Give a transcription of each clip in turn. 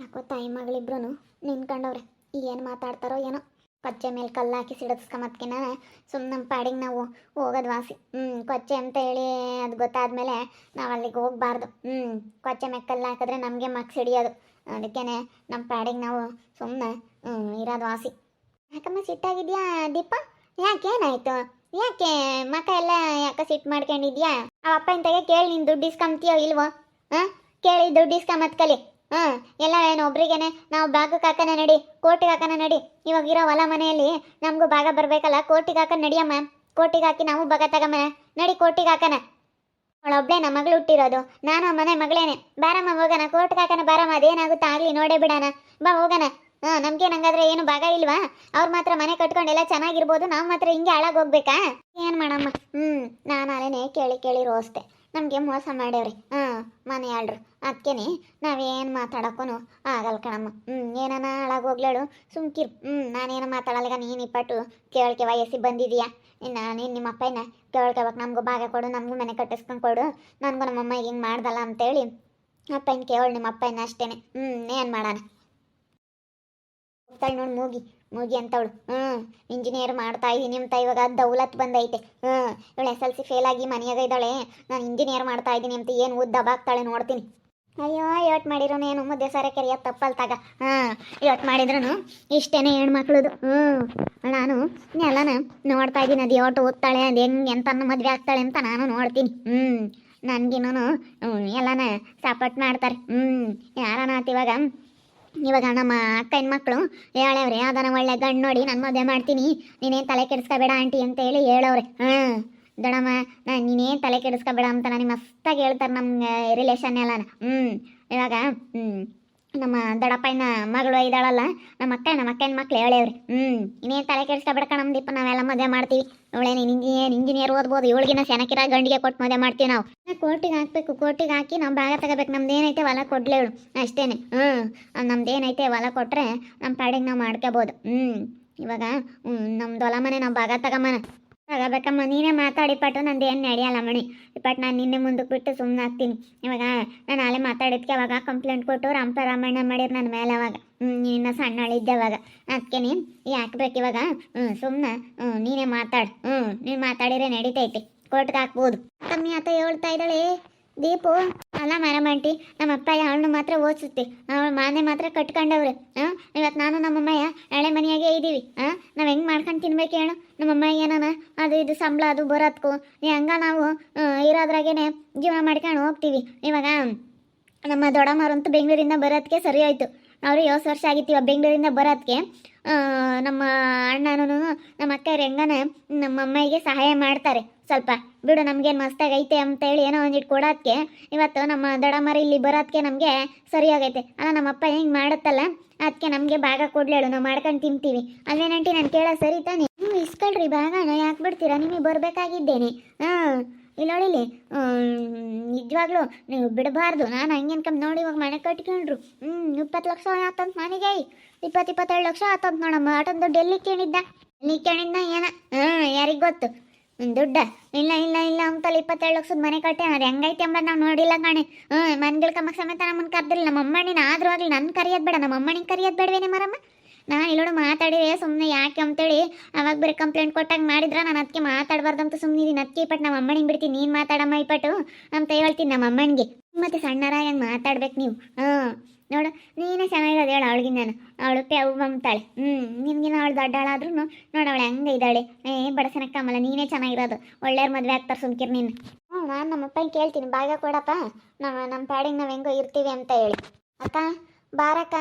ಯಾಕೋ ತಾಯಿ ಮಗಳಿಬ್ರು ನಿಂತ್ಕೊಂಡವ್ರೆ ಏನು ಮಾತಾಡ್ತಾರೋ ಏನೋ. ಕೊಚ್ಚೆ ಮೇಲೆ ಕಲ್ಲು ಹಾಕಿ ಸಿಡಿಸ್ಕೊಂಬತ್ಕಿನ ಸುಮ್ಮನೆ ನಮ್ಮ ಪಾಡಿಗೆ ನಾವು ಹೋಗೋದು ವಾಸಿ. ಹ್ಞೂ ಕೊಚ್ಚೆ ಅಂತ ಹೇಳಿ ಅದು ಗೊತ್ತಾದಮೇಲೆ ನಾವು ಅಲ್ಲಿಗೆ ಹೋಗ್ಬಾರ್ದು. ಹ್ಞೂ ಕೊಚ್ಚೆ ಮೇಲೆ ಕಲ್ಲು ಹಾಕಿದ್ರೆ ನಮಗೆ ಮಕ್ಕ ಸಿಡಿಯೋದು ಅದಕ್ಕೇ ನಮ್ಮ ಪಾಡಿಗೆ ನಾವು ಸುಮ್ಮನೆ ಇರೋದು ವಾಸಿ. ಯಾಕಮ್ಮ ಸಿಟ್ಟಾಗಿದ್ಯಾ ದೀಪ? ಯಾಕೇನಾಯಿತು? ಯಾಕೆ ಮಕ್ಕ ಎಲ್ಲ ಯಾಕೆ ಸಿಟ್ಟು ಮಾಡ್ಕೊಂಡಿದ್ಯಾ? ಅವ ಅಪ್ಪ ಇಂತಾಗೆ ಕೇಳಿ ನೀನು ದುಡ್ಡು ಇಸ್ಕೊಂತೀಯೋ ಇಲ್ವೋ? ಹಾಂ? ಕೇಳಿ ದುಡ್ಡು ಇಸ್ಕೊಂಬತ್ ಕಲಿ. ಹಾಂ ಎಲ್ಲ ಏನು, ಒಬ್ರಿಗೇನೆ ನಾವು ಭಾಗಕ್ಕೆ ಹಾಕೋಣ ನಡಿ ಕೋಟಿಗೆ ಹಾಕೋಣ ನಡಿ. ಇವಾಗ ಇರೋ ಹೊಲ ಮನೆಯಲ್ಲಿ ನಮಗೂ ಭಾಗ ಬರಬೇಕಲ್ಲ ಕೋಟಿಗೆ ಹಾಕೋಣ ನಡಿಯಮ್ಮ. ಕೋಟಿಗೆ ಹಾಕಿ ನಾವು ಭಾಗ ತಗಮ್ಮ. ನಡಿ ಕೋಟಿಗೆ ಹಾಕೋಣ ಅವಳೊಬ್ಳೆ ನಮ್ಮ ಮಗಳು ಹುಟ್ಟಿರೋದು. ನಾನು ಆ ಮನೆ ಮಗಳೇನೆ. ಬಾರಮ್ಮ, ಹೋಗೋಣ. ಕೋರ್ಟ್ಗೆ ಹಾಕೋಣ ಬಾರಮ್ಮ, ಅದೇನಾಗುತ್ತೆ ಆಗಲಿ, ನೋಡೇ ಬಿಡೋಣ. ಬಾ, ಹೋಗೋಣ. ಹಾಂ ನಮ್ಗೆ ನಂಗಾದ್ರೆ ಏನು ಭಾಗ ಇಲ್ವಾ? ಅವ್ರು ಮಾತ್ರ ಮನೆ ಕಟ್ಕೊಂಡು ಎಲ್ಲ ಚೆನ್ನಾಗಿರ್ಬೋದು, ನಾವು ಮಾತ್ರ ಹಿಂಗೆ ಹಾಳಾಗಿ ಹೋಗ್ಬೇಕಾ? ಏನು ಮಾಡಮ್ಮ? ಹ್ಞೂ ನಾನು ಅಲ್ಲೇನೆ ಕೇಳಿ ಕೇಳಿ ರೋಸ್ತೆ ನಮಗೆ ಮೋಸ ಮಾಡ್ಯವ್ರಿ. ಹಾಂ, ಮನೆ ಆಳ್ರು. ಅದಕ್ಕೇನೆ ನಾವೇನು ಮಾತಾಡೋಕ್ಕೂ ಆಗಲ್ಲ ಕಣಮ್ಮ. ಹ್ಞೂ ಏನಾನ ಹಾಳಾಗಿ ಹೋಗ್ಲೇಳು. ಸುಮ್ಕಿರು. ಹ್ಞೂ ನಾನೇನು ಮಾತಾಡಲ್ಲ ಈಗ ನೀನು ಇಪ್ಪಟ್ಟು ಕೇಳ್ಕೆ ವಯಸ್ಸಿ ಬಂದಿದೀಯಾ? ಇನ್ನು ನೀನು ನಿಮ್ಮ ಅಪ್ಪನ ಕೇಳ್ಕೊಬೇಕು ನಮಗೂ ಭಾಗ ಕೊಡು, ನಮಗೂ ಮನೆ ಕಟ್ಟಿಸ್ಕೊಂಡು ಕೊಡು. ನನಗೂ ನಮ್ಮಮ್ಮ ಹಿಂಗೆ ಮಾಡ್ದಲ್ಲ ಅಂತೇಳಿ ಅಪ್ಪನ ಕೇಳು ನಿಮ್ಮ ಅಪ್ಪನ ಅಷ್ಟೇನೆ. ಹ್ಞೂ ಏನು ಮಾಡೋಣ? ಹೋಗ್ತಾಳೆ ನೋಡಿ ಮೂಗಿ ಮೂಗಿ ಅಂತವಳು. ಹ್ಞೂ ಇಂಜಿನಿಯರ್ ಮಾಡ್ತಾ ಇದ್ದೀನಿ ಅಂತ ಇವಾಗ ದೌಲತ್ ಬಂದೈತೆ. ಹ್ಞೂ ಇವಳು ಎಸ್ ಎಲ್ ಸಿ ಫೇಲ್ ಆಗಿ ಮನೆಯಾಗ ಇದ್ದಾಳೆ. ನಾನು ಇಂಜಿನಿಯರ್ ಮಾಡ್ತಾ ಇದ್ದೀನಿ ಅಂತ ಏನು ಉದ್ದ ದಬಾಕ್ತಾಳೆ ನೋಡ್ತೀನಿ. ಅಯ್ಯೋ, ಯೋಟ್ ಮಾಡಿರೋನು ಏನು, ಮುದ್ದೆ ಸಾರೆ ಕೆರೆಯ ತಪ್ಪಲ್ ತಗ. ಹಾಂ ಯೋಟ್ ಮಾಡಿದ್ರು ಇಷ್ಟೇನೆ ಹೆಣ್ಮಕ್ಳದು. ಹ್ಞೂ ನಾನು ಎಲ್ಲನ ನೋಡ್ತಾ ಇದ್ದೀನಿ, ಅದು ಯೋಟ್ ಓದ್ತಾಳೆ, ಅದು ಹೆಂಗೆ ಎಂತ ಮದುವೆ ಆಗ್ತಾಳೆ ಅಂತ ನಾನು ನೋಡ್ತೀನಿ. ಹ್ಞೂ ನನಗಿನ್ನೂ ಎಲ್ಲನ ಸಪೋರ್ಟ್ ಮಾಡ್ತಾರೆ. ಹ್ಞೂ ಯಾರನಾತ್ ಇವಾಗ ಇವಾಗ ನಮ್ಮ ಅಕ್ಕ ಹೆಣ್ಮಕ್ಳು ಹೇಳವ್ರೆ ಯಾವ್ದಾನ ಒಳ್ಳೆ ಗಂಡು ನೋಡಿ ನಾನು ಮದುವೆ ಮಾಡ್ತೀನಿ. ನೀನೇನು ತಲೆ ಕೆಡಿಸ್ಕೋಬೇಡ ಆಂಟಿ ಅಂತ ಹೇಳಿ ಹೇಳವ್ರೆ. ಹಾಂ. ದೊಡಮ್ಮ ನಾನು ನೀನೇನು ತಲೆ ಕೆಡಿಸ್ಕೋಬೇಡ ಅಂತ ನನಗೆ ಮಸ್ತಾಗಿ ಹೇಳ್ತಾರೆ ನಮ್ಮ ರಿಲೇಷನ್ ಎಲ್ಲನ. ಹ್ಞೂ ಇವಾಗ ಹ್ಞೂ ನಮ್ಮ ದೊಡ್ಡಪ್ಪನ ಮಗಳು ಇದ್ದಾಳಲ್ಲ, ನಮ್ಮ ಅಕ್ಕ, ನಮ್ಮ ಅಕ್ಕನ ಮಕ್ಳು ಹೇಳೇವ್ರಿ. ಹ್ಞೂ ಇನ್ನೇನು ತಲೆ ಕೆಡಿಸ್ಕೋಬೇಡ ನಮ್ಮ ದೀಪ ನಾವೆಲ್ಲ ಮದುವೆ ಮಾಡ್ತೀವಿ. ಅವಳೇನು ಇಂಜಿನಿಯರ್ ಇಂಜಿನಿಯರ್ ಓದ್ಬೋದು ಇವಳಿಗಿನ ಸೆನಕಿರ ಗಂಡಿಗೆ ಕೊಟ್ಟು ಮದುವೆ ಮಾಡ್ತೀವಿ ನಾವು. ಕೋರ್ಟಿಗೆ ಹಾಕ್ಬೇಕು, ಕೋರ್ಟಿಗೆ ಹಾಕಿ ನಾವು ಭಾಗ ತಗೋಬೇಕು. ನಮ್ದು ಏನೈತೆ ಹೊಲ ಕೊಡ್ಲೇಳು ಅಷ್ಟೇನೆ. ಹ್ಞೂ ನಮ್ದು ಏನೈತೆ ಹೊಲ ಕೊಟ್ಟರೆ ನಮ್ಮ ಪಾಡಿಗೆ ನಾವು ಮಾಡ್ಕೋಬೋದು. ಹ್ಞೂ ಇವಾಗ ನಮ್ದು ಹೊಲ ಮನೆ ನಾವು ಭಾಗ ತಗೊಂಬನ ತಗೋಬೇಕಮ್ಮ ನೀನೇ ಮಾತಾಡಿ ಪಟ್ಟು ನಂದು ಏನು ನಡೆಯಲ್ಲ ಮಣಿ. ಬಟ್ ನಾನು ನಿನ್ನೆ ಮುಂದಕ್ಕೆ ಬಿಟ್ಟು ಸುಮ್ಮನೆ ಆಗ್ತೀನಿ. ಇವಾಗ ನಾನು ಅಲ್ಲೇ ಮಾತಾಡಿದ್ಕೆ ಅವಾಗ ಕಂಪ್ಲೇಂಟ್ ಕೊಟ್ಟು ರಾಮಪ ರಾಮಣ್ಣ ಮಾಡಿರು ನನ್ನ ಮೇಲೆ ಅವಾಗ. ಹ್ಞೂ ಸಣ್ಣ ಸಣ್ಣಳಿದ್ದೆ ಅವಾಗ. ಅದಕ್ಕೆ ನೀನು ಯಾಕೆ ಇವಾಗ? ಹ್ಞೂ ಸುಮ್ಮನೆ ಹ್ಞೂ ನೀನೇ ಮಾತಾಡು. ಹ್ಞೂ ನೀನು ಮಾತಾಡಿದ್ರೆ ನಡೀತೈತಿ. ಕೋರ್ಟ್ಗೆ ಹಾಕ್ಬೋದು. ಕಮ್ಮಿ ಆತ ಹೇಳ್ತಾ ಇದ್ದಾಳೆ. ದೀಪು, ಅಲ್ಲ ಮರಮಂಟಿ ನಮ್ಮ ಅಪ್ಪ ಮಾತ್ರ ಓದಿಸುತ್ತೆ. ಅವಳ ಮಾನೆ ಮಾತ್ರ ಕಟ್ಕೊಂಡವ್ರೆ ಹಾಂ ಇವತ್ತು ನಾನು ನಮ್ಮಮ್ಮಯ್ಯ ಹಳೆ ಮನೆಯಾಗೆ ಇದ್ದೀವಿ ಹಾಂ ನಾವು ಹೆಂಗೆ ಮಾಡ್ಕೊಂಡು ತಿನ್ಬೇಕು ಹೇಳು? ನಮ್ಮಮ್ಮ ಏನಾನ? ಅದು ಇದು ಸಂಬಳ, ಅದು ಬರೋದ್ಕು ಹಂಗ ನಾವು ಇರೋದ್ರಾಗೇನೆ ಜೀವನ ಮಾಡ್ಕೊಂಡು ಹೋಗ್ತೀವಿ. ಇವಾಗ ನಮ್ಮ ದೊಡ್ಡಮ್ಮರಂತೂ ಬೆಂಗಳೂರಿಂದ ಬರೋದಕ್ಕೆ ಸರಿ ಆಯಿತು ಅವರು ಏಳು ವರ್ಷ ಆಗಿತ್ತು ಇವಾಗ ಬೆಂಗಳೂರಿಂದ ಬರೋದಕ್ಕೆ ನಮ್ಮ ಅಣ್ಣನೂ, ನಮ್ಮ ಅಕ್ಕ ಹೆಂಗನ ನಮ್ಮ ಸಹಾಯ ಮಾಡ್ತಾರೆ. ಸ್ವಲ್ಪ ಬಿಡು ನಮ್ಗೇನು ಮಸ್ತಾಗಿ ಐತೆ ಅಂತೇಳಿ ಏನೋ ಒಂದಿಟ್ಟು ಕೊಡೋದಕ್ಕೆ ಇವತ್ತು ನಮ್ಮ ದಡಮರಿ ಇಲ್ಲಿ ಬರೋದಕ್ಕೆ ನಮಗೆ ಸರಿಯಾಗೈತೆ. ಅಲ್ಲ, ನಮ್ಮಪ್ಪ ಹೆಂಗೆ ಮಾಡುತ್ತಲ್ಲ ಅದಕ್ಕೆ ನಮಗೆ ಭಾಗ ಕೊಡ್ಲೇಳು ನಾವು ಮಾಡ್ಕೊಂಡು ತಿಂತೀವಿ. ಅಲ್ಲೇನಂಟಿ ನಾನು ಕೇಳೋ ಸರಿ ತಾನೆ. ನೀವು ಇಸ್ಕೊಳ್ರಿ ಭಾಗನ, ಯಾಕೆ ಬಿಡ್ತೀರಾ? ನಿಮಗೆ ಬರಬೇಕಾಗಿದ್ದೇನೆ. ಹಾಂ ಇಲ್ಲಿ ನಿಜವಾಗ್ಲೂ ನೀವು ಬಿಡಬಾರ್ದು. ನಾನು ಹಂಗೆ ಕಮ್ಮಿ ನೋಡಿ ಇವಾಗ ಮನೆ ಕಟ್ಕೊಂಡ್ರು. ಹ್ಞೂ ಇಪ್ಪತ್ತು ಲಕ್ಷ ಆತಂತ ಮನೆಗೆ ಇಪ್ಪತ್ತು ಇಪ್ಪತ್ತೆರಡು ಲಕ್ಷ ಆತಂತ ನೋಡಮ್ಮ. ಆಟದ ದುಡ್ಡು ಎಲ್ಲಿ ಕೇಳಿದ್ದ ನೀ ಕೇಳಿದ್ದ ಏನ? ಹಾಂ ಯಾರಿಗೆ ಗೊತ್ತು? ದುಡ್ಡ? ಇಲ್ಲ ಇಲ್ಲ ಇಲ್ಲ ಅಂತಲ್ಲಿ ಇಪ್ಪತ್ತೇಳು ಲಕ್ಷದ ಮನೆ ಕಟ್ಟೆ. ಅದು ಹೆಂಗೈತೆ ಎಂಬ ನಾವು ನೋಡಿಲ್ಲ ಕಾಣೆ. ಹ್ಞೂ ಮನ್ಗಳ ಕಮ್ಮಕ್ ಸಮೇತ ನಮ್ಮನ್ನು ಕರ್ದಿಲ್ಲ. ನಮ್ಮ ಅಮ್ಮಣ್ಣಿನ ಆದ್ರೂ ಆಗಲಿ ನನ್ನ ಕರಿಯೋದು ಬೇಡ. ನಮ್ಮ ಅಮ್ಮನಿಗೆ ಕರಿಯೋದು ಬೇಡವೇನೆ ಮರಮ್ಮ? ನಾನು ಇಲ್ಲೋಡು ಮಾತಾಡಿದೆ ಸುಮ್ಮನೆ ಯಾಕೆ ಅಂತೇಳಿ. ಅವಾಗ ಬರೀ ಕಂಪ್ಲೇಂಟ್ ಕೊಟ್ಟಾಗ ಮಾಡಿದ್ರ ನಾನು ಅದಕ್ಕೆ ಮಾತಾಡಬಾರ್ದು ಅಂತ ಸುಮ್ಮನೆ ಇದೀನಿ ಅದಕ್ಕೆ ಇಪ್ಪಟ್ಟು ನಮ್ಮ ಅಮ್ಮನಿಗೆ ಬಿಡ್ತೀನಿ. ನೀನು ಮಾತಾಡಮ್ಮ ಇಪ್ಪಟ್ಟು ಅಂತ ಹೇಳ್ತೀನಿ ನಮ್ಮ ಅಮ್ಮನಿಗೆ. ಮತ್ತೆ ಸಣ್ಣರ ಹೆಂಗೆ ಮಾತಾಡ್ಬೇಕು ನೀವು. ಹಾಂ. ನೋಡು, ನೀನೇ ಚೆನ್ನಾಗಿರೋದು ಹೇಳು ಅವಳಿಗೆ ನಾನು. ಅವಳು ಪ್ಯಾವು ಬಂತಾಳೆ ಹ್ಞೂ ನಿನ್ಗಿನ ಅವಳು ದೊಡ್ಡಾಳಾದ್ರೂ ನೋಡು ಅವಳು ಹೆಂಗೆ ಇದ್ದಾಳೆ. ಏ ಬಡಸನಕ್ಕಮ್ಮಲ್ಲ ನೀನೇ ಚೆನ್ನಾಗಿರೋದು. ಒಳ್ಳೆಯವ್ರ ಮದುವೆ ಆಗ್ತಾರೆ ಸುಮ್ಕಿರ್ ನೀನು. ಹ್ಞೂ ನಾನು ನಮ್ಮ ಅಪ್ಪನ ಕೇಳ್ತೀನಿ. ಭಾಗ ಕೊಡಪ್ಪ ನಮ್ಮ ನಮ್ಮ ಪ್ಯಾಡಿಗೆ ನಾವು ಹೆಂಗೋ ಇರ್ತೀವಿ ಅಂತ ಹೇಳಿ. ಅಕ್ಕ, ಬಾರಕ್ಕ.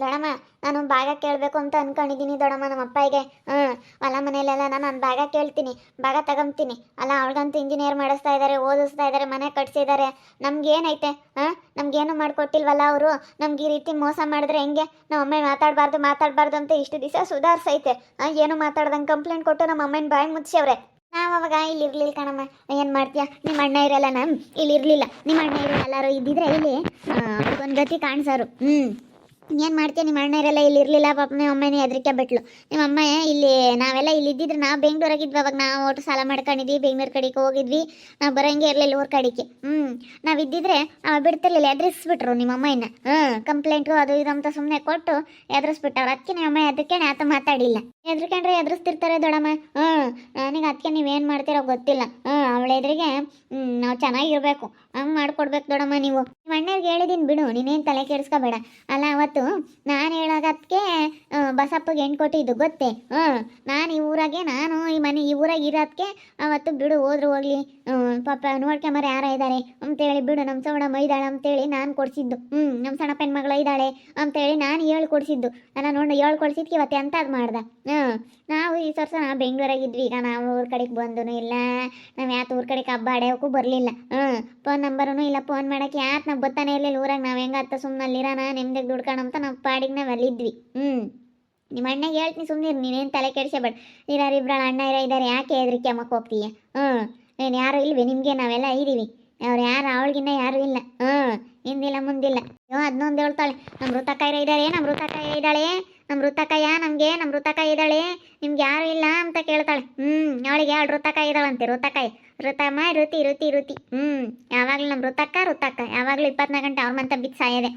ದೊಡಮ್ಮ, ನಾನು ಭಾಗ ಕೇಳಬೇಕು ಅಂತ ಅನ್ಕೊಂಡಿದ್ದೀನಿ ದೊಡಮ್ಮ ನಮ್ಮ ಅಪ್ಪಾಯಿಗೆ. ಹ್ಞೂ ಹೊಲ ಮನೆಯಲ್ಲೆಲ್ಲ ನಾನು ಭಾಗ ಕೇಳ್ತೀನಿ, ಭಾಗ ತಗೊಂತೀನಿ ಅಲ್ಲ, ಅವಳಿಗಂತೂ ಇಂಜಿನಿಯರ್ ಮಾಡಿಸ್ತಾ ಇದ್ದಾರೆ ಓದಿಸ್ತಾ ಇದ್ದಾರೆ ಮನೆ ಕಟ್ಸಿದ್ದಾರೆ ನಮ್ಗೇನೈತೆ, ಹಾಂ? ನಮ್ಗೇನು ಮಾಡಿಕೊಟ್ಟಿಲ್ವಲ್ಲ ಅವರು? ನಮ್ಗೆ ಈ ರೀತಿ ಮೋಸ ಮಾಡಿದ್ರೆ ಹೆಂಗೆ? ನಮ್ಮ ಅಮ್ಮ ಮಾತಾಡಬಾರ್ದು ಮಾತಾಡಬಾರ್ದು ಅಂತ ಇಷ್ಟು ದಿವಸ ಸುಧಾರಿಸೈತೆ. ಏನು ಮಾತಾಡ್ದಂಗೆ ಕಂಪ್ಲೇಂಟ್ ಕೊಟ್ಟು ನಮ್ಮ ಅಮ್ಮನ ಬಾಯಿ ಮುಚ್ಚವ್ರೆ ನಾವು ಅವಾಗ ಇಲ್ಲಿ ಇರ್ಲಿಲ್ಲ ಕಣಮ್ಮ. ಏನು ಮಾಡ್ತೀಯ? ನಿಮ್ಮ ಅಣ್ಣ ಇರಲ್ಲ ನಮ್ಮ ಇಲ್ಲಿ ಇರಲಿಲ್ಲ ನಿಮ್ಮ ಅಣ್ಣ ಇರಲ್ಲ ಎಲ್ಲರೂ ಇದ್ದಿದ್ರೆ ಇಲ್ಲಿ ಒಂದು ಗತಿ ಕಾಣಿಸೋರು. ಹ್ಞೂ ಏನು ಮಾಡ್ತೀಯ? ನಿಮ್ಮ ಅಣ್ಣರೆಲ್ಲ ಇಲ್ಲಿ ಇರಲಿಲ್ಲ, ಪಾಪ ನಿಮ್ಮ ಅಮ್ಮನೇ ಹೆದರಿಕೆ ಬಿಟ್ಲು. ನಿಮ್ಮ ಅಮ್ಮ, ಇಲ್ಲಿ ನಾವೆಲ್ಲ ಇಲ್ಲಿ ಇದ್ದಿದ್ರೆ ನಾವು ಬೆಂಗ್ಳೂರಾಗಿದ್ವಿ, ಅವಾಗ ನಾವು ಒಟ್ಟು ಸಾಲ ಮಾಡ್ಕೊಂಡಿದ್ವಿ, ಬೆಂಗ್ಳೂರು ಕಡೆಗೆ ಹೋಗಿದ್ವಿ. ನಾವು ಬರೋಂಗೆ ಇರಲಿಲ್ಲ ಊರ ಕಡೆಗೆ. ಹ್ಞೂ ನಾವು ಇದ್ದಿದ್ರೆ ಅವ ಬಿಡ್ತಿರ್ಲಿಲ್ಲ ಎದುರಿಸ್ಬಿಟ್ರು ನಿಮ್ಮ ಅಮ್ಮನ ಹ್ಞೂ ಕಂಪ್ಲೇಂಟು ಅದು ಇದು ಅಂತ ಸುಮ್ಮನೆ ಕೊಟ್ಟು ಎದುರಿಸ್ಬಿಟ್ಟವ್ರು ಅದಕ್ಕೆ ನಿಮ್ಮ ಅಮ್ಮ ಅದಕ್ಕೆ ಆತ ಮಾತಾಡಿಲ್ಲ. ಎದ್ರಿಕೊಂಡ್ರೆ ಎದುರಿಸ್ತಿರ್ತಾರೆ ದೊಡಮ್ಮ? ಹ್ಞೂ. ನನಗೆ ಅದಕ್ಕೆ ನೀವೇನು ಮಾಡ್ತೀರೋ ಗೊತ್ತಿಲ್ಲ. ಹ್ಞೂ, ಅವಳ ಎದುರಿಗೆ ನಾವು ಚೆನ್ನಾಗಿರ್ಬೇಕು. ಹಂಗೆ ಮಾಡಿಕೊಡ್ಬೇಕು ದೊಡಮ್ಮ ನೀವು. ನಿಮ್ಮ ಅಣ್ಣವ್ರಿಗೆ ಹೇಳಿದೀನಿ ಬಿಡು, ನೀನೇನು ತಲೆ ಕೆಡಿಸ್ಕೋಬೇಡ. ಅಲ್ಲ, ಅವತ್ತು ನಾನು ಹೇಳೋದಕ್ಕೆ ಬಸಪ್ಪಗೆ ಹೆಣ್ಣು ಕೊಟ್ಟಿದ್ದು ಗೊತ್ತೇ? ಹ್ಞೂ. ನಾನು ಈ ಊರಾಗೆ, ನಾನು ಈ ಮನೆ, ಈ ಊರಾಗೆ ಇರೋದಕ್ಕೆ ಅವತ್ತು ಬಿಡು, ಹೋದ್ರು ಹೋಗ್ಲಿ. ಪಾಪ ನೋಡ್ಕೊಂಬರ ಯಾರ ಇದ್ದಾರೆ ಅಂತೇಳಿ ಬಿಡು ನಮ್ಮ ಸೌಡಮ್ಮ ಇದ್ದಾಳೆ ಅಂತೇಳಿ ನಾನು ಕೊಡಿಸಿದ್ದು. ಹ್ಞೂ ನಮ್ಮ ಸಣ್ಣ ಮಗಳ ಮಗಳು ಇದ್ದಾಳೆ ಅಂತೇಳಿ ನಾನು ಹೇಳಿ ಕೊಡಿಸಿದ್ದು. ನಾನು ನೋಡಿ, ಹೇಳಿ ಕೊಡ್ಸಿದ್ಕೆ ಇವತ್ತು ಅದು ಮಾಡ್ದೆ. ಹ್ಞೂ. ನಾವು ಈ ನಾವು ಬೆಂಗಳೂರಾಗಿದ್ವಿ. ಈಗ ನಾವು ಊರ ಕಡೆಗೆ ಬಂದೂ ಇಲ್ಲ. ನಾವು ಯಾತ ಊರ ಕಡೆಗೆ ಹಬ್ಬ ಆಡ್ಯೋಕ್ಕೂ ಬರಲಿಲ್ಲ. ಹ್ಞೂ ಫೋನ್ ನಂಬರೂ ಇಲ್ಲ. ಫೋನ್ ಮಾಡೋಕ್ಕೆ ಯಾಕೆ ನಾವು ಬರ್ತಾನೆ ಇರಲಿಲ್ಲ ಊರಾಗ. ನಾವು ಹೆಂಗತ್ತ ಸುಮ್ಮನೆ ಅಲ್ಲಿರೋಣ ನಿಮ್ದಾಗ ದುಡ್ಕೋಣ ಅಂತ ನಾವು ಪಾಡಿಗೆ ನಾವು ಅಲ್ಲಿದ್ವಿ. ಹ್ಞೂ ನಿಮ್ಮ ಅಣ್ಣಗೆ ಹೇಳ್ತೀನಿ ಸುಮ್ಮನೆ ನೀನೇನು ತಲೆ ಕೆಡಿಸಬೇಡ ಇರಾರು ಇಬ್ಬರು ಅಣ್ಣ ಇರ ಇದ್ದಾರೆ ಯಾಕೆ ಹೆದರಿಕೆ ಅಮ್ಮಕ್ಕೆ ಹೋಗ್ತೀಯ? ಹ್ಞೂ ಏನ್ ಯಾರು ಇಲ್ವಿ? ನಿಮಗೆ ನಾವೆಲ್ಲ ಇದ್ದೀವಿ ಅವ್ರು ಯಾರು? ಅವಳಿಗಿನ್ನ ಯಾರು ಇಲ್ಲ. ಹ್ಞೂ ಹಿಂದಿಲ್ಲ ಮುಂದಿಲ್ಲ. ಅಯ್ಯೋ ಅದನ್ನೊಂದು ಹೇಳ್ತಾಳೆ. ನಮ್ಮ ಮೃತಕಾಯಿರ ಇದ್ದಾರೆ ನಮ್ಮ ಮೃತಕಾಯಿರ ಇದ್ದಾಳೆ ನಮ್ಮ ವೃತ್ತಕಯ್ಯ ನಮಗೆ ನಮ್ಮ ಋತಕಾಯ ಇದ್ದಾಳೆ, ನಿಮ್ಗೆ ಯಾರು ಇಲ್ಲ ಅಂತ ಕೇಳ್ತಾಳೆ. ಹ್ಞೂ ಅವಳಿಗೆ ಎರಡು ಋತಕಾಯ ಇದ್ದಾಳಂತೆ? ಋತಕಾಯಿ ಋತಮ್ಮ ಋತಿ ಋತಿ ಋತಿ ಹ್ಞೂ ಯಾವಾಗಲೂ ನಮ್ಮ ಋತಕ್ಕ ಋತಕ್ಕ ಯಾವಾಗಲೂ ಇಪ್ಪತ್ನಾಲ್ಕು ಗಂಟೆ ಅವ್ರ ಮಂತ ಬಿತ್ತು ಸಾಯದೆ.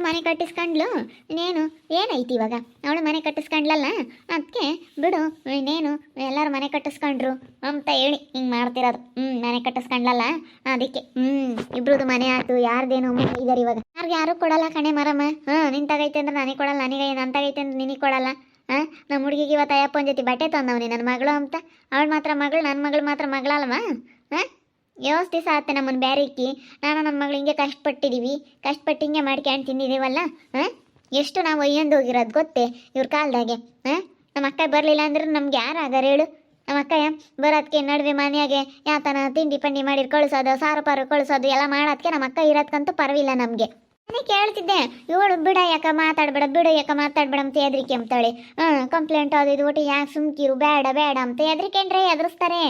ಮನೆ ಕಟ್ಟಿಸ್ಕೊಂಡ್ಲು. ಇನ್ನೇನು ಏನೈತಿ ಇವಾಗ? ಅವಳು ಮನೆ ಕಟ್ಟಿಸ್ಕೊಂಡ್ಲಲ್ಲ? ಅದಕ್ಕೆ ಬಿಡು ಇನ್ನೇನು ಎಲ್ಲರೂ ಮನೆ ಕಟ್ಟಿಸ್ಕೊಂಡ್ರು ಅಂತ ಹೇಳಿ ಹಿಂಗೆ ಮಾಡ್ತಿರೋದು. ಹ್ಞೂ ಮನೆ ಕಟ್ಟಿಸ್ಕೊಂಡ್ಲಲ್ಲ? ಅದಕ್ಕೆ ಹ್ಞೂ ಇಬ್ರದ್ದು ಮನೆ ಆಯ್ತು, ಯಾರ್ದೇನು ಇದಾರೆ ಇವಾಗ. ಯಾರಿಗೆ ಯಾರು ಕೊಡಲ್ಲ ಕಣೆ ಮರಮ್ಮ. ಹಾಂ, ನಿಂತಾಗೈತೆ ತಗೈತೆ ಅಂದ್ರೆ ನನಗೆ ಕೊಡಲ್ಲ ನನಗೆ ನಂತಾಗೈತೆ ತಗೈತೆ ಅಂದ್ರೆ ನಿನಗೆ ಕೊಡಲ್ಲ. ಹಾಂ ನಮ್ಮ ಹುಡುಗಿಗೆ ಇವತ್ತು ಅಯ್ಯಪ್ಪನ ಜೊತೆ ಬಟ್ಟೆ ತಂದವನಿ ನನ್ನ ಮಗಳು ಅಂತ. ಅವಳು ಮಾತ್ರ ಮಗಳು ನನ್ನ ಮಗಳು ಮಾತ್ರ ಮಗಳಲ್ವಾ? ಹಾಂ? ಯೋಸ್ ದಿವಸ ಆತ ನಮ್ಮನ್ನು ಬೇರೆ ಇಕ್ಕಿ. ನಾನು ನಮ್ಮ ಮಗಳು ಹಿಂಗೆ ಕಷ್ಟಪಟ್ಟಿದ್ದೀವಿ ಕಷ್ಟಪಟ್ಟು ಹಿಂಗೆ ಮಾಡ್ಕೊಂಡು ತಿಂದಿದ್ದೀವಲ್ಲ ಹಾಂ? ಎಷ್ಟು ನಾವು ಒಯ್ಯಂದು ಹೋಗಿರೋದು ಗೊತ್ತೇ ಇವ್ರ ಕಾಲದಾಗೆ? ಹಾಂ? ನಮ್ಮ ಅಕ್ಕ ಬರಲಿಲ್ಲ ಅಂದ್ರೆ ನಮ್ಗೆ ಯಾರು ಆಗಾರ ಹೇಳು? ನಮ್ಮ ಅಕ್ಕ ಬರೋದಕ್ಕೆ ನಡುವೆ ಮನೆಯಾಗೆ ಯಾತನ, ತಿಂಡಿ ಪಂಡಿ ಮಾಡಿರ್, ಕಳಿಸೋದು, ಸಾರು ಪಾರು ಕಳಿಸೋದು, ಎಲ್ಲ ಮಾಡೋದಕ್ಕೆ ನಮ್ಮ ಅಕ್ಕ ಇರೋದಕ್ಕಂತೂ ಪರವಿಲ್ಲ ನಮಗೆ. ಕೇಳ್ತಿದ್ದೆ. ಇವಳು ಬಿಡ ಯಾಕ ಮಾತಾಡ್ಬೇಡ, ಬಿಡ ಯಾಕ ಮಾತಾಡ್ಬೇಡ ಅಂತ ಹೆದರಿಕೆ ಅಂತಾಳೆ. ಹ್ಞೂ ಕಂಪ್ಲೇಂಟ್ ಅದು ಇದು, ಒಟ್ಟು ಯಾಕೆ ಸುಮ್ಕಿರು ಬೇಡ ಬೇಡ ಅಂತ ಹೆದ್ರಿಕೆಂಡ್ರೆ ಎದುರಿಸ್ತಾರೆ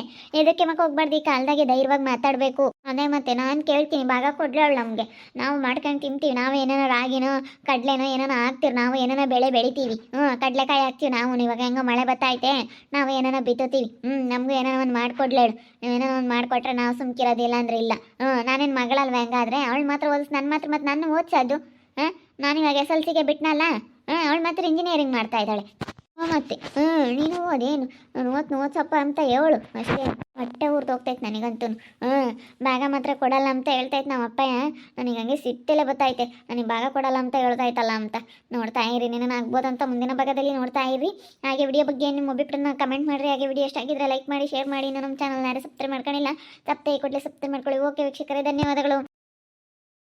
ಎದಕ್ಕೆ ಮಕ್ಕ ಹೋಗ್ಬಾರ್ದು, ಈ ಕಾಲದಾಗೆ ಧೈರ್ಯವಾಗಿ ಮಾತಾಡಬೇಕು. ಅದೇ ಮತ್ತೆ ನಾನು ಕೇಳ್ತೀನಿ, ಭಾಗ ಕೊಡ್ಲವಳು ನಮಗೆ. ನಾವು ಮಾಡ್ಕೊಂಡು ತಿಂತೀವಿ, ನಾವು ಏನಾರ ರಾಗಿನೋ, ಕಡ್ಲೆನೋ ಏನಾರ ಹಾಕ್ತೀವಿ, ನಾವು ಏನಾರ ಬೆಳೆ ಬೆಳಿತೀವಿ. ಹ್ಞೂ ಕಡಲೆಕಾಯಿ ಹಾಕ್ತೀವಿ ನಾವು ಇವಾಗ ಹೆಂಗೋ ಮಳೆ ಬತ್ತೈತೆ ನಾವು ಏನಾರ ಬಿತ್ತೋತೀವಿ ಹ್ಞೂ ನಮಗೂ ಏನಾರ ಒಂದು ಮಾಡ್ಕೊಡ್ಲೇಳು ನೀವು ಏನಾರ ಒಂದು ಮಾಡಿಕೊಟ್ರೆ ನಾವು ಸುಮ್ಕಿರೋದಿಲ್ಲ ಅಂದ್ರೆ ಇಲ್ಲ. ಹ್ಞೂ ನಾನೇನು ಮಗಳಲ್ವ, ಹೆಂಗಾದ್ರೆ? ಅವಳು ಮಾತ್ರ ಓದಿಸ್ ನನ್ನ ಮಾತ್ರ ಮತ್ತು ನನ್ನ ಓದಿಸೋದು? ಹಾಂ? ನಾನು ಎಸ್ ಎಲ್ ಸಿಗೆ ಬಿಟ್ನಲ್ಲ? ಹಾಂ, ಅವಳು ಮಾತ್ರ ಇಂಜಿನಿಯರಿಂಗ್ ಮಾಡ್ತಾ ಇದ್ದಾಳೆ. ಮತ್ತೆ? ಹ್ಞೂ ನೀನು ಓದೇನು ಓದ್ ಓದ್ಸಪ್ಪ ಅಂತ ಹೇಳು. ಅಷ್ಟೇ. ಹೊಟ್ಟೆ ಊರ್ದು ಹೋಗ್ತೈತೆ ನನಗಂತೂ. ಹ್ಞೂ ಭಾಗ ಮಾತ್ರ ಕೊಡಲ್ಲ ಅಂತ ಹೇಳ್ತೈತೆ ನಮ್ಮ ಅಪ್ಪಯ್ಯ ನನಗೆ ಹಂಗೆ ಸಿಟ್ಟೆಲ್ಲ ಬತ್ತೈತೆ. ನನಗೆ ಭಾಗ ಕೊಡಲ್ಲ ಅಂತ ಹೇಳ್ತೈತಲ್ಲ ಅಂತ. ನೋಡ್ತಾ ಇರಿ ನೀನು ಆಗ್ಬೋದಂತ ಮುಂದಿನ ಭಾಗದಲ್ಲಿ ನೋಡ್ತಾ ಇರಿ. ಹಾಗೆ ವಿಡಿಯೋ ಬಗ್ಗೆ ನಿಮ್ಮ ಅಭಿಪ್ರಾಯನ ಕಮೆಂಟ್ ಮಾಡಿರಿ. ಹಾಗೆ ವಿಡಿಯೋ ಎಷ್ಟು ಆಗಿದ್ರೆ ಲೈಕ್ ಮಾಡಿ ಶೇರ್ ಮಾಡಿ. ನಮ್ಮ ಚಾನಲ್ ಯಾರು ಸಬ್ಸ್ಕ್ರೈಬ್ ಮಾಡ್ಕೊಳ್ಳಿಲ್ಲ ತಪ್ಪೇ ಕೊಡಲಿ ಸಬ್ಸ್ಕ್ರೈಬ್ ಮಾಡ್ಕೊಳ್ಳಿ. ಓಕೆ ವೀಕ್ಷಕರೇ, ಧನ್ಯವಾದಗಳು.